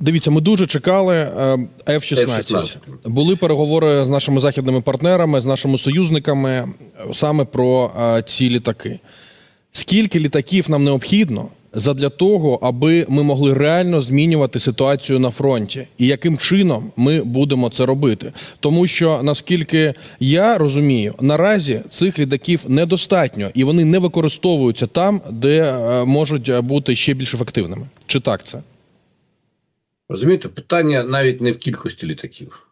Дивіться, ми дуже чекали е, F-16. F-16. Були переговори з нашими західними партнерами, з нашими союзниками е, саме про е, ці літаки. Скільки літаків нам необхідно задля того, аби ми могли реально змінювати ситуацію на фронті, і яким чином ми будемо це робити? Тому що наскільки я розумію, наразі цих літаків недостатньо і вони не використовуються там, де можуть бути ще більш ефективними. Чи так це? Розумієте, питання навіть не в кількості літаків.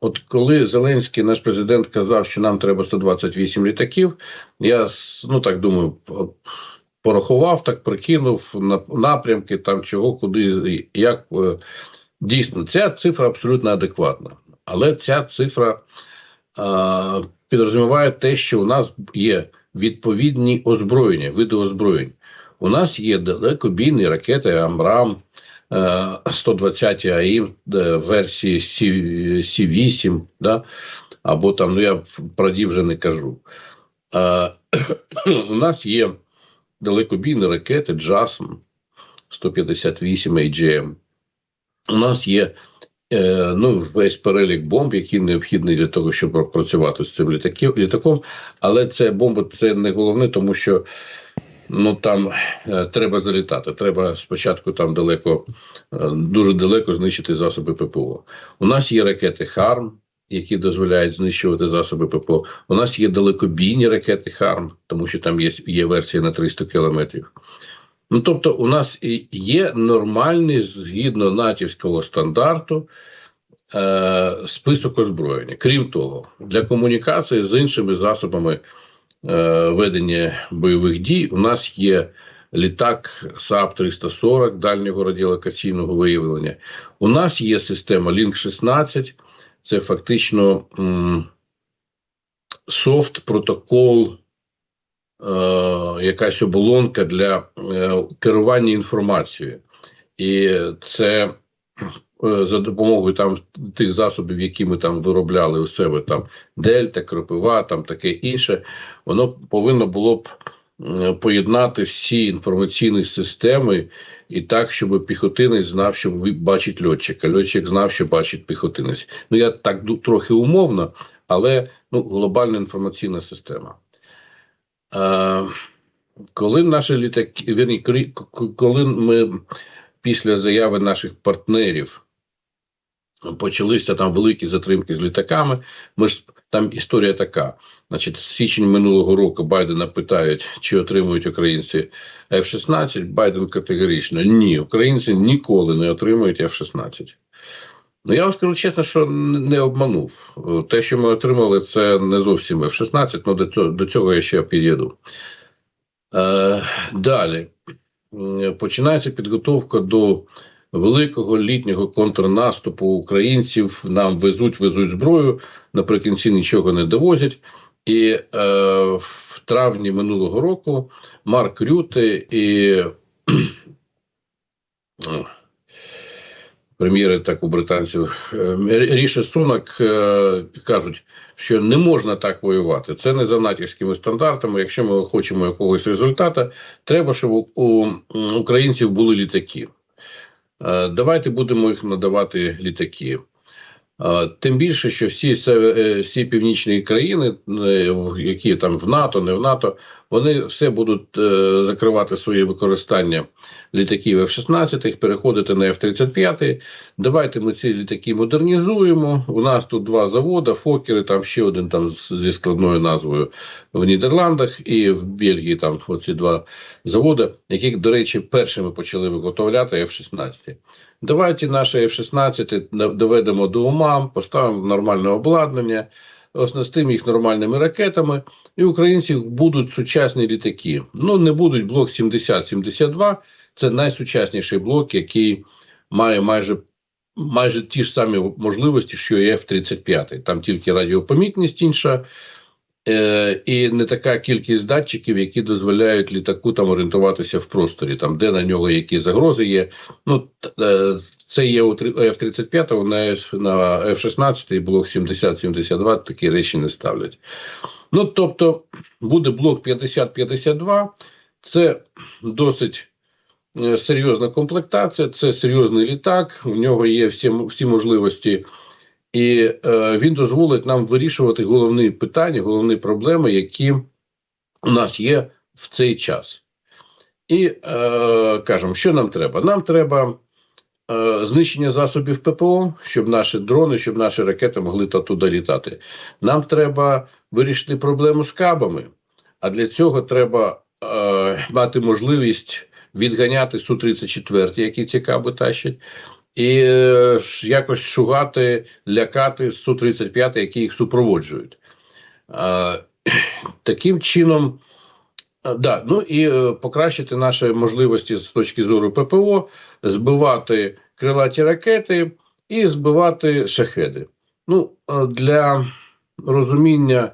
От коли Зеленський, наш президент, казав, що нам треба 128 літаків, я ну так думаю, порахував, так прикинув на напрямки, там чого, куди, як. е, Дійсно, ця цифра абсолютно адекватна. Але ця цифра а, підрозуміває те, що у нас є відповідні озброєння, види озброєнь. У нас є далекобійні ракети Амрам, 120 АІМ е, версії Сі 8 да? або там, ну я про ді вже не кажу. Е, у нас є далекобійні ракети JASM 158 AGM. У нас є е, ну, весь перелік бомб, які необхідні для того, щоб працювати з цим літаком. Але це бомби це не головне, тому що ну там е, треба залітати. Треба спочатку там далеко, е, дуже далеко знищити засоби ППО. У нас є ракети ХАРМ. Які дозволяють знищувати засоби ППО. У нас є далекобійні ракети ХАРМ, тому що там є, є версія на 300 кілометрів. Ну, тобто, у нас є нормальний згідно натівського стандарту е, список озброєння. Крім того, для комунікації з іншими засобами ведення бойових дій у нас є літак САП 340 дальнього радіолокаційного виявлення. У нас є система Link 16 це фактично софт протокол е, якась оболонка для е, керування інформацією. І це е, за допомогою там тих засобів, які ми там виробляли у себе, там Дельта, Кропива, там таке інше, воно повинно було б е, поєднати всі інформаційні системи і так, щоб піхотинець знав, що бачить льотчика. Льотчик знав, що бачить піхотинець. Ну я так трохи умовно, але ну, глобальна інформаційна система. Е, коли наші літаки, вірні, коли ми після заяви наших партнерів почалися там великі затримки з літаками, ми ж там історія така. Значить, з січень минулого року Байдена питають, чи отримують українці F-16. Байден категорично ні, українці ніколи не отримують F-16. Ну, я вам скажу чесно, що не обманув. Те, що ми отримали, це не зовсім F-16, але до цього, до цього я ще підійду. Е, далі починається підготовка до великого літнього контрнаступу українців. Нам везуть, везуть зброю, наприкінці нічого не довозять. І е, в травні минулого року Марк Рюте і прем'єри так у британців е, Ріші Сунак е, кажуть, що не можна так воювати. Це не за натівськими стандартами. Якщо ми хочемо якогось результату, треба, щоб у українців були літаки. Е, Давайте будемо їх надавати літаки. Тим більше, що всі, е, всі північні країни, е, які там в НАТО, не в НАТО, вони все будуть е, закривати своє використання літаків F-16, переходити на F-35. Давайте ми ці літаки модернізуємо. У нас тут два заводи, Фокери, там ще один там зі складною назвою в Нідерландах і в Бельгії. Там оці два заводи, які, до речі, першими почали виготовляти F-16. Давайте наші F-16 доведемо до ума, поставимо нормальне обладнання, оснастимо їх нормальними ракетами, і у українців будуть сучасні літаки. Ну, не будуть блок 70-72, це найсучасніший блок, який має майже, майже ті ж самі можливості, що і F-35. Там тільки радіопомітність інша, е, і не така кількість датчиків, які дозволяють літаку там орієнтуватися в просторі, там де на нього які загрози є. Ну е, це є у три- F-35, на, F- на F-16 блок 70-72 такі речі не ставлять. Ну тобто буде блок 50-52, це досить е, серйозна комплектація, це серйозний літак, у нього є всі, всі можливості, і е, він дозволить нам вирішувати головні питання, головні проблеми, які у нас є в цей час. І е, кажемо, що нам треба? Нам треба е, знищення засобів ППО, щоб наші дрони, щоб наші ракети могли туди літати. Нам треба вирішити проблему з кабами, а для цього треба е, мати можливість відганяти Су-34, які ці каби тащать, і е, якось шугати, лякати Су-35, які їх супроводжують. Таким чином. Да, ну і е, покращити наші можливості з точки зору ППО, збивати крилаті ракети і збивати шахеди. Ну, для розуміння,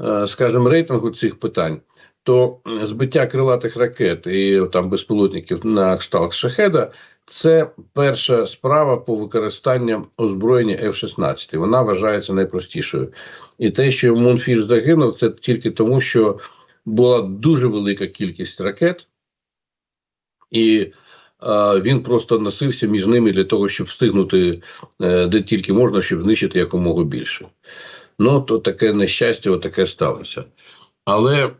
е, скажімо, рейтингу цих питань, то збиття крилатих ракет і там безпілотників на кшталт шахеда це перша справа по використанню озброєння F-16. Вона вважається найпростішою. І те, що Мунфіль загинув, це тільки тому, що була дуже велика кількість ракет, і е, він просто носився між ними для того, щоб встигнути е, де тільки можна, щоб знищити якомога більше. Ну, то таке нещастя, таке сталося. Але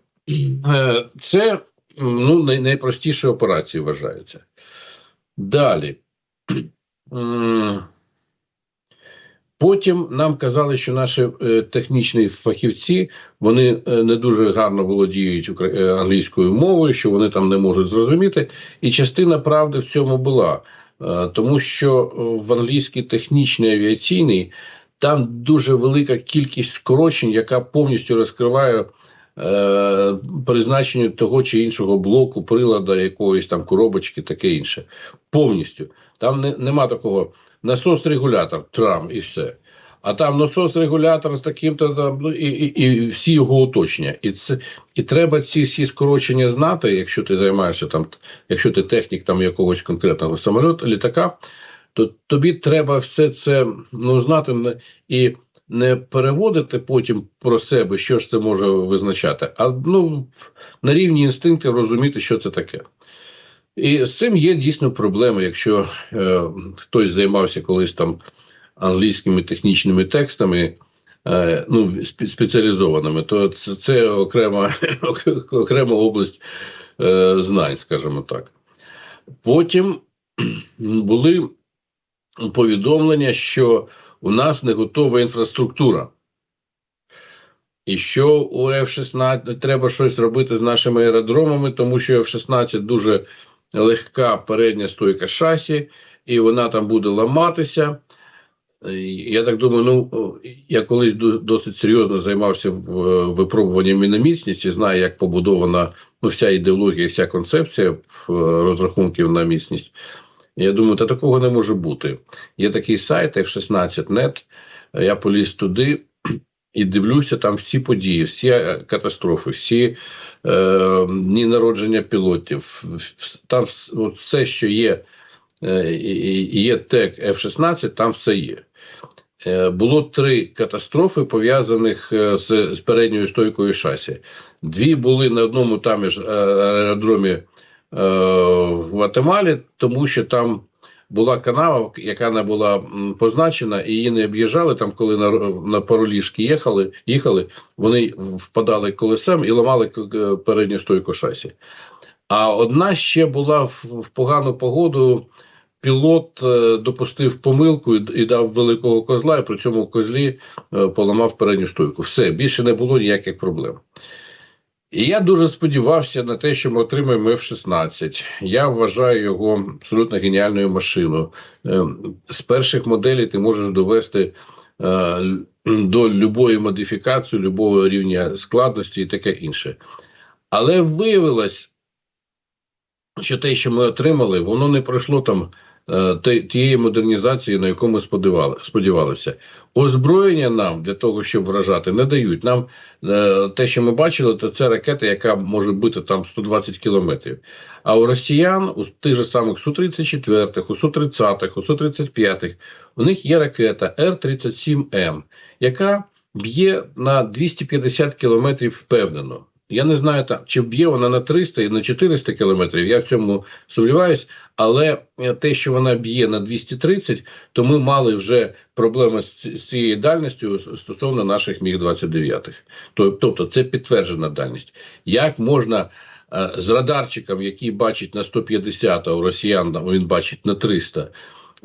це м, ну, най- найпростіші операції вважаються. Далі. Потім нам казали, що наші е, технічні фахівці вони е, не дуже гарно володіють е, англійською мовою, що вони там не можуть зрозуміти. І частина правди в цьому була, Е, тому що е, в англійській технічній авіаційній там дуже велика кількість скорочень, яка повністю розкриває е, призначення того чи іншого блоку, прилада, якоїсь там коробочки, таке інше. Повністю. Там не, нема такого насос-регулятор, трам і все. А там насос-регулятор з таким-то там, ну, і, і, і всі його уточнення. І це і треба ці всі скорочення знати, якщо ти займаєшся там, якщо ти технік там якогось конкретного самольоту, літака, то тобі треба все це ну, знати і не переводити потім про себе, що ж це може визначати, а ну, на рівні інстинктів розуміти, що це таке. І з цим є дійсно проблеми, якщо е, хтось займався колись там англійськими технічними текстами, е, ну, спеціалізованими, то це, це окрема, окрема область е, знань, скажімо так. Потім були повідомлення, що у нас не готова інфраструктура. І що у F-16 треба щось робити з нашими аеродромами, тому що F-16 дуже легка передня стойка шасі, і вона там буде ламатися. Я так думаю, ну я колись досить серйозно займався е, випробуваннями на міцність і знаю, як побудована ну, вся ідеологія, вся концепція е, розрахунків на міцність. Я думаю, та такого не може бути. Є такий сайт F16.net, я поліз туди і дивлюся там всі події, всі е, катастрофи, всі е, дні народження пілотів. Там от все, що є, е, є тег F-16, там все є. Е, Було три катастрофи, пов'язаних е, з, з передньою стойкою шасі. Дві були на одному там ж аеродромі в Гватемалі, тому що там була канава, яка не була позначена, і її не об'їжджали. Там, коли на, на пароліжки їхали, їхали, вони впадали колесем і ламали к- передню стойку шасі. А одна ще була в, в погану погоду. Пілот е, допустив помилку і, і дав великого козла, і при цьому козлі е, поламав передню стойку. Все, більше не було ніяких проблем. І я дуже сподівався на те, що ми отримаємо F-16. Я вважаю його абсолютно геніальною машиною. Е, З перших моделей ти можеш довести е, до любої модифікації, любого рівня складності і таке інше. Але виявилось, що те, що ми отримали, воно не пройшло там тієї модернізації, на яку ми сподівалися. Озброєння нам для того, щоб вражати, не дають. Нам е, те, що ми бачили, то це ракета, яка може бити там 120 кілометрів. А у росіян, у тих же самих Су-34, у Су-30, у Су-35, у них є ракета Р-37М, яка б'є на 250 кілометрів впевнено. Я не знаю, там, чи б'є вона на 300 і на 400 кілометрів. Я в цьому сумніваюсь. Але е, те, що вона б'є на 230, то ми мали вже проблеми з, з цією дальністю стосовно наших міг 29 Тобто, це підтверджена дальність. Як можна е, з радарчиком, який бачить на 150, а у росіян він бачить на 300,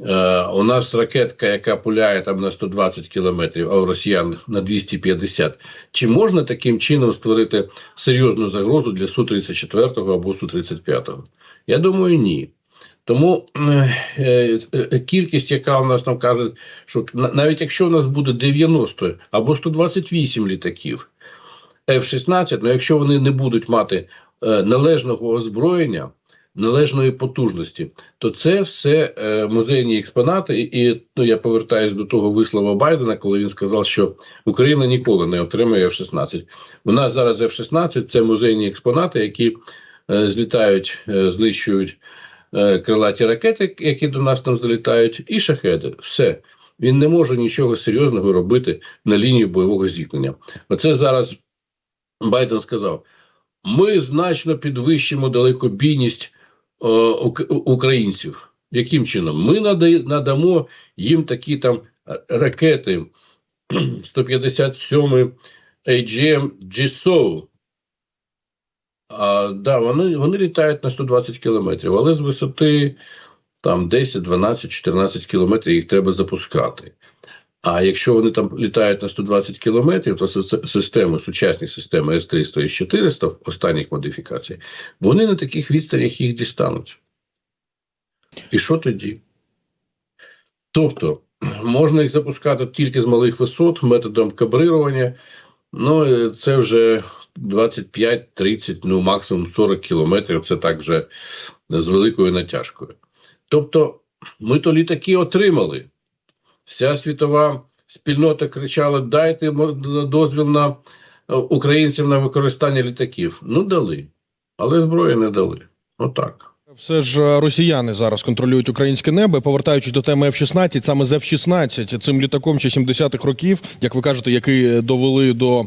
Е, у нас ракетка, яка пуляє там на 120 кілометрів, а у росіян на 250. Чи можна таким чином створити серйозну загрозу для Су-34 або Су-35? Я думаю, ні. Тому е, е, кількість, яка у нас там каже, що на- навіть якщо у нас буде 90 або 128 літаків F-16, ну якщо вони не будуть мати належного озброєння, належної потужності, то це все е, музейні експонати. І, ну, я повертаюся до того вислова Байдена, коли він сказав, що Україна ніколи не отримає F-16. У нас зараз F-16 – це музейні експонати, які е, злітають, е, знищують крилаті ракети, які до нас там залітають, і шахеди. Все. Він не може нічого серйозного робити на лінії бойового зіткнення. Оце зараз Байден сказав: ми значно підвищимо далекобійність українців. Яким чином? Ми надамо їм такі там е, ракети 157 AGM GSOW. А, да, вони, вони літають на 120 кілометрів, але з висоти там 10, 12, 14 кілометрів їх треба запускати. А якщо вони там літають на 120 кілометрів, то системи, сучасні системи С-300 і С-400 останніх модифікацій, вони на таких відстанях їх дістануть. І що тоді? Тобто, можна їх запускати тільки з малих висот методом кабрирування. Ну, е, це вже 25-30, ну максимум 40 кілометрів. Це так вже з великою натяжкою. Тобто, ми то літаки отримали. Вся світова спільнота кричала: дайте дозвіл на е, українцям на використання літаків. Ну, дали, але зброї не дали. Отак. Все ж е, росіяни зараз контролюють українське небо. Повертаючись до теми F-16, саме з F-16, цим літаком ще 70-х років, як ви кажете, який довели до е,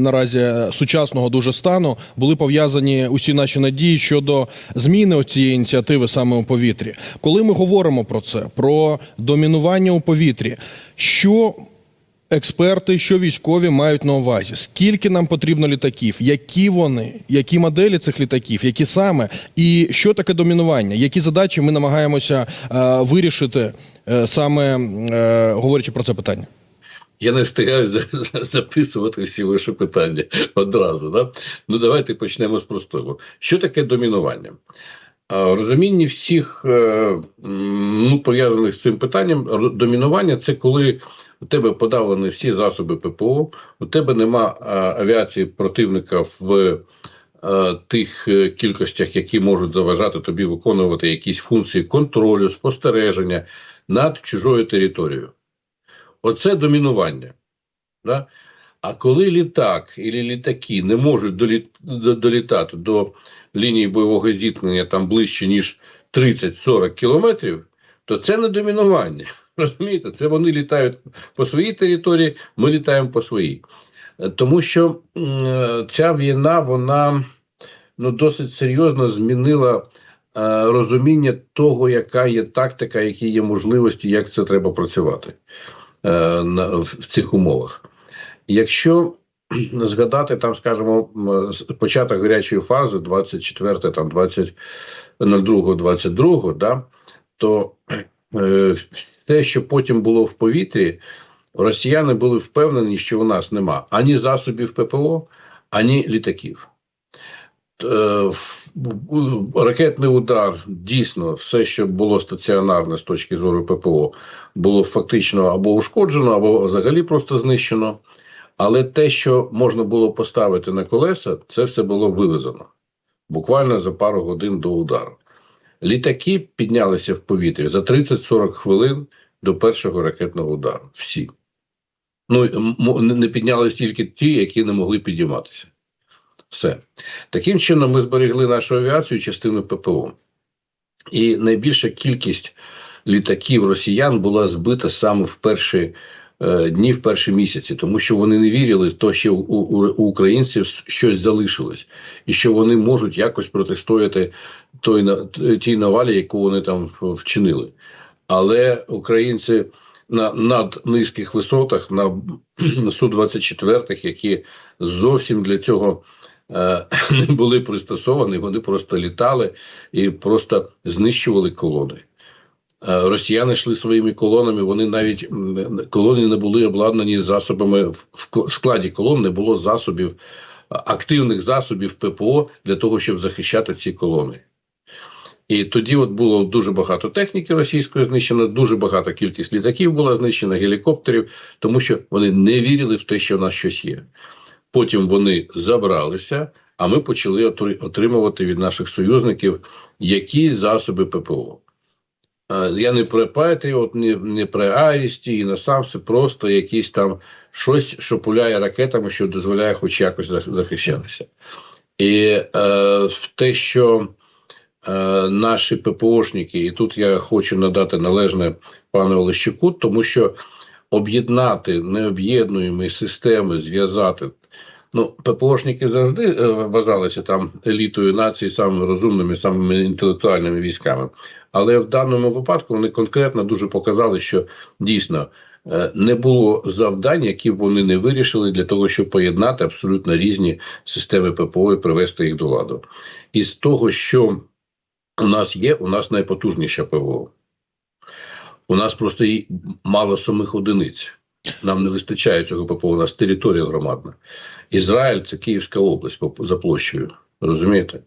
наразі сучасного дуже стану, були пов'язані усі наші надії щодо зміни цієї ініціативи саме у повітрі. Коли ми говоримо про це, про домінування у повітрі, що експерти, що військові мають на увазі, скільки нам потрібно літаків, які вони, які моделі цих літаків, які саме, і що таке домінування, які задачі ми намагаємося е, вирішити е, саме е, говорячи про це питання. Я не встигаю за- за- записувати всі ваші питання одразу. Да? Ну, давайте почнемо з простого. Що таке домінування? А, розумінні всіх е, ну, пов'язаних з цим питанням, домінування це коли у тебе подавлені всі засоби ППО, у тебе нема авіації противника в е, тих е, кількостях, які можуть заважати тобі виконувати якісь функції контролю, спостереження над чужою територією. Оце домінування. Да? А коли літак і літаки не можуть долі, до- долітати до лінії бойового зіткнення там ближче, ніж 30-40 кілометрів, то це не домінування. Розумієте, це вони літають по своїй території, ми літаємо по своїй. Тому що ця війна, вона ну, досить серйозно змінила е, розуміння того, яка є тактика, які є можливості, як це треба працювати е, в цих умовах. Якщо згадати там, скажімо, початок гарячої фази, 24, там 20, 02, 22, да, то е, те, що потім було в повітрі, росіяни були впевнені, що у нас нема ані засобів ППО, ані літаків. Е, Ракетний удар дійсно все, що було стаціонарне з точки зору ППО, було фактично або ушкоджено, або взагалі просто знищено. Але те, що можна було поставити на колеса, це все було вивезено буквально за пару годин до удару. Літаки піднялися в повітря за 30-40 хвилин до першого ракетного удару. Всі. Ну, не піднялися тільки ті, які не могли підійматися. Все. Таким чином, ми зберегли нашу авіацію частину ППО. І найбільша кількість літаків росіян була збита саме в перші е, дні в перші місяці, тому що вони не вірили в те, що у, українців щось залишилось, і що вони можуть якось протистояти той на тій навалі, яку вони там вчинили. Але українці на наднизьких висотах, на су 24 які зовсім для цього е, не були пристосовані, вони просто літали і просто знищували колони. Е, Росіяни йшли своїми колонами. Вони навіть колони не були обладнані засобами в складі колон не було засобів, активних засобів ППО для того, щоб захищати ці колони. І тоді от було дуже багато техніки російської знищено, дуже багата кількість літаків була знищена, гелікоптерів, тому що вони не вірили в те, що в нас щось є. Потім вони забралися, а ми почали отримувати від наших союзників якісь засоби ППО. Я не про Петріот, не, не про Арісті, і на Самси, просто якісь там щось, що пуляє ракетами, що дозволяє хоч якось захищатися. І е, в те, що е, наші ППОшники, і тут я хочу надати належне пану Олещуку, тому що об'єднати необ'єднуємі системи, зв'язати. Ну, ППОшники завжди е, вважалися там елітою нації, самими розумними, самими інтелектуальними військами. Але в даному випадку вони конкретно дуже показали, що дійсно е, не було завдань, які вони не вирішили для того, щоб поєднати абсолютно різні системи ППО і привести їх до ладу. І з того, що у нас є, у нас найпотужніша ПВО. У нас просто мало самих одиниць. Нам не вистачає цього ППО, у нас територія громадна. Ізраїль це Київська область за площею. Розумієте?